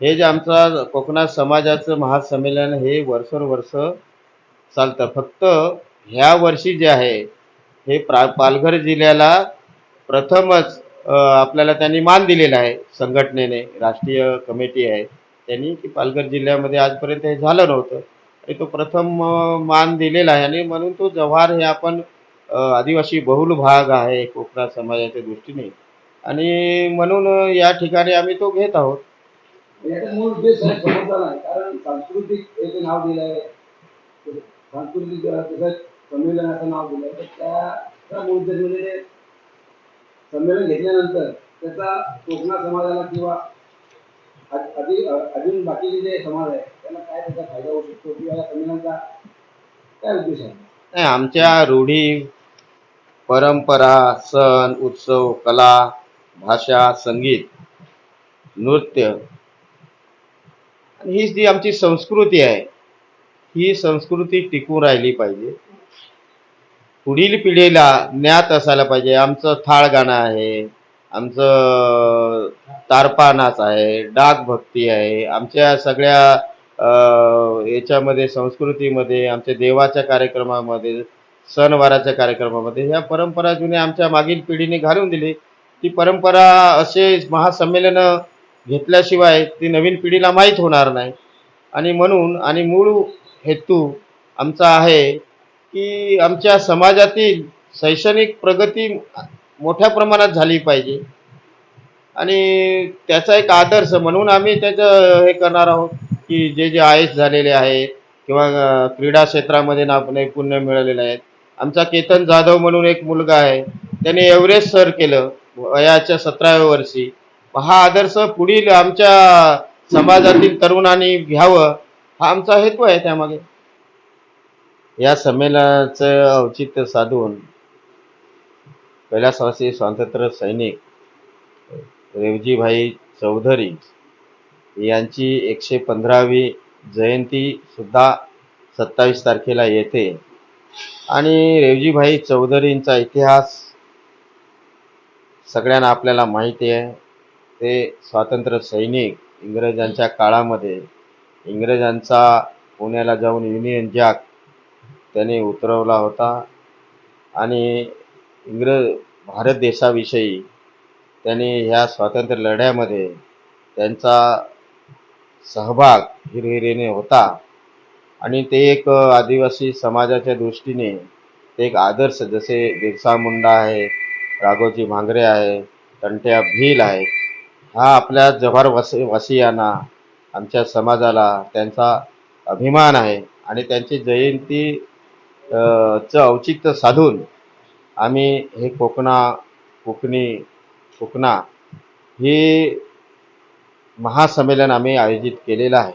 हे जे आमचा कोकणात समाजाचं महासंमेलन हे वर्षोनवर्ष चालतं. फक्त ह्या वर्षी जे आहे हे प्रा पालघर जिल्ह्याला प्रथमच आपल्याला त्यांनी मान दिलेला आहे. संघटनेने राष्ट्रीय कमिटी आहे. त्यांनी की पालघर जिल्ह्यामध्ये आजपर्यंत हे झालं नव्हतं. आणि तो प्रथम मान दिलेला आहे. आणि म्हणून तो जव्हार हे आपण आदिवासी बहुल भाग आहे कोकणा समाजाच्या दृष्टीने. आणि म्हणून या ठिकाणी आम्ही तो घेत आहोत. याचा मूळ उद्देश आहे समजला नाही. कारण सांस्कृतिक एक नाव दिलं आहे सांस्कृतिक तसंच संमेलनाचं नाव दिलं आहे तर त्या मूळ उद्देश म्हणजे संमेलन घेतल्यानंतर त्याचा कोकणा समाजाला किंवा अ- अजून बाकीचे जे समाज आहे त्यांना काय त्याचा फायदा होऊ शकतो किंवा या संमेलनाचा काय उद्देश आहे? नाही आमच्या रूढी परंपरा सण उत्सव कला भाषा संगीत नृत्य ही जी आमची संस्कृती आहे ही संस्कृती टिकून राहिली पाहिजे. पुढील पिढीला ज्ञात असायला पाहिजे. आमचं थाळ गाणं आहे आमचं तारपा नाच आहे डाक भक्ती आहे. आमच्या सगळ्या याच्यामध्ये संस्कृतीमध्ये आमच्या देवाच्या कार्यक्रमामध्ये सणवाराच्या कार्यक्रमामध्ये ह्या परंपरा जुन्या आमच्या मागील पिढीने घालून दिली. ती परंपरा असे महासंमेलनं घेतल्याशिवाय ती नवीन पिढीला माहीत होणार नाही. आणि म्हणून आणि मूळ हेतू आमचा आहे की आमच्या समाजातील शैक्षणिक प्रगती मोठ्या प्रमाणात झाली पाहिजे. आणि त्याचा एक आदर्श म्हणून आम्ही त्याचं हे करणार आहोत की जे जे आय एस झालेले आहेत किंवा क्रीडा क्षेत्रामध्ये ना नैपुण्य मिळालेलं आहेत आमचा केतन जाधव म्हणून एक मुलगा आहे. त्याने एव्हरेस्ट सर केलं वयाच्या सतराव्या वर्षी. हा आदर्श पुढील आमच्या समाजातील तरुणांनी घ्यावं हा आमचा हेतू आहे त्यामागे. या संमेलनाचं औचित्य साधून कैलासवासी स्वातंत्र्य सैनिक रेवजीभाई चौधरी यांची एकशे पंधरावी जयंती सुद्धा सत्तावीस तारखेला येते. आणि रेवजीभाई चौधरींचा इतिहास सगळ्यांना आपल्याला माहिती आहे. ते स्वातंत्र्य सैनिक इंग्रजांच्या काळामध्ये इंग्रजांचा पुण्याला जाऊन युनियन जॅक त्याने उतरवला होता. आणि इंग्रज भारत देशाविषयी त्यांनी ह्या स्वातंत्र्य लढ्यामध्ये त्यांचा सहभाग हिरहिरीने होता. आणि ते एक आदिवासी समाजाच्या दृष्टीने ते एक आदर्श जसे बिरसा मुंडा आहे राघोजी भांगरे आहे तंट्या भील आहे हा आपल्या जव्हार वस वासियांना आमच्या समाजाला त्यांचा अभिमान आहे आणि त्यांची जयंती चं औचित्य साधून आम्ही हे कोकणा कोकणी कोकणा हे महासंमेलन आम्ही आयोजित केलेलं आहे.